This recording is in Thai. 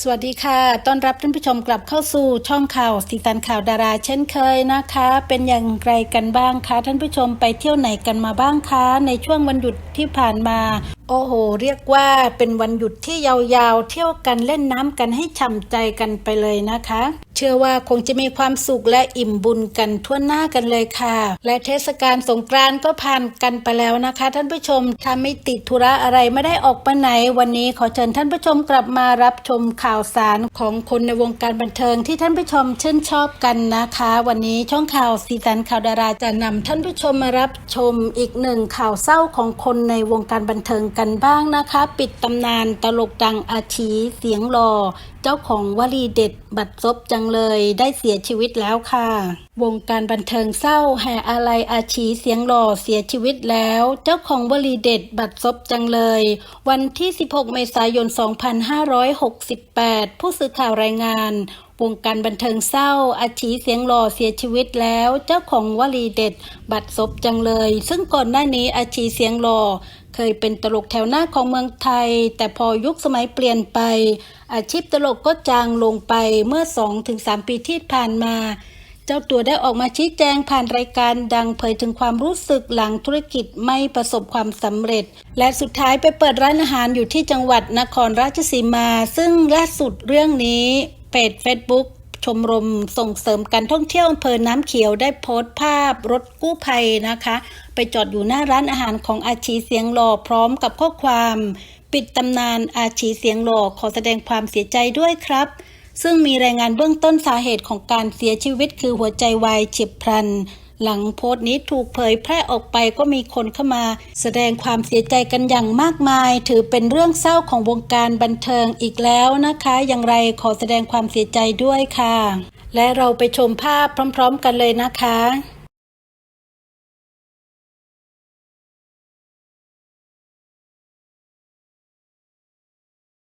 สวัสดีค่ะ ต้อนรับท่านผู้ชมกลับเข้าสู่ช่องข่าวสีสันข่าวดารา เช่นเคยนะคะ เป็นอย่างไรกันบ้างคะท่านผู้ชมไปเที่ยวไหนกันมาบ้างคะ ในช่วงวันหยุดที่ผ่านมา โอ้โห เรียกว่าเป็นวันหยุดที่ยาวๆ เที่ยวกันเล่นน้ำกันให้ฉ่ำใจกันไปเลยนะคะเชื่อว่าคงจะมีความสุขและอิ่มบุญกันทั่วหน้ากันเลยค่ะ และเทศกาลสงกรานต์ก็ผ่านกันไปแล้วนะคะ ท่านผู้ชมถ้าไม่ติดธุระอะไรไม่ได้ออกไปไหน วันนี้ขอเชิญท่านผู้ชมกลับมารับชมข่าวสารของคนในวงการบันเทิงที่ท่านผู้ชมชื่นชอบกันนะคะ วันนี้ช่องข่าวสีสันข่าวดาราจะนำท่านผู้ชมมารับชมอีกหนึ่งข่าวเศร้าของคนในวงการบันเทิงกันบ้างนะคะ ปิดตำนานตลกดังอาชีเสียงหล่อเจ้าของวลีเด็ดบัดซบจังเลยได้เสียชีวิตแล้วค่ะวงการบันเทิงเศร้าแห่อาลัยอาชีเสียงหล่อเสียชีวิตแล้ว เจ้าของวลีเด็ดบัดซบจังเลย วันที่ 16 เมษายน 2568 ผู้สื่อข่าวรายงานวงการบันเทิงเศร้า อาชีเสียงหล่อเสียชีวิตแล้ว เจ้าของวลีเด็ด บัดซบจังเลย ซึ่งก่อนหน้านี้อาชีเสียงหล่อเคยเป็นตลกแถวหน้าของเมืองไทย แต่พอยุคสมัยเปลี่ยนไป อาชีพตลกก็จางลงไปเมื่อ 2-3 ปีที่ผ่านมา เจ้าตัวได้ออกมาชี้แจงผ่านรายการดังเผยถึงความรู้สึกหลังธุรกิจไม่ประสบความสำเร็จ และสุดท้ายไปเปิดร้านอาหารอยู่ที่จังหวัดนครราชสีมา ซึ่งล่าสุดเรื่องนี้เพจ Facebook ชมรมส่งเสริมการท่องเที่ยวอำเภอน้ำเขียวได้โพสต์ภาพรถกู้ภัยนะคะ ไปจอดอยู่หน้าร้านอาหารของอาชีเสียงหล่อพร้อมกับข้อความ ปิดตำนานอาชีเสียงหล่อขอแสดงความเสียใจด้วยครับ ซึ่งมีรายงานเบื้องต้นสาเหตุของการเสียชีวิตคือหัวใจวายเฉียบพลัน หลังโพสต์นี้ถูกเผยแพร่ออกไปก็มีคนเข้ามา แสดงความเสียใจกันอย่างมากมาย ถือเป็นเรื่องเศร้าของวงการบันเทิงอีกแล้วนะคะ อย่างไรขอแสดงความเสียใจด้วยค่ะ และเราไปชมภาพพร้อม ๆ กันเลยนะคะ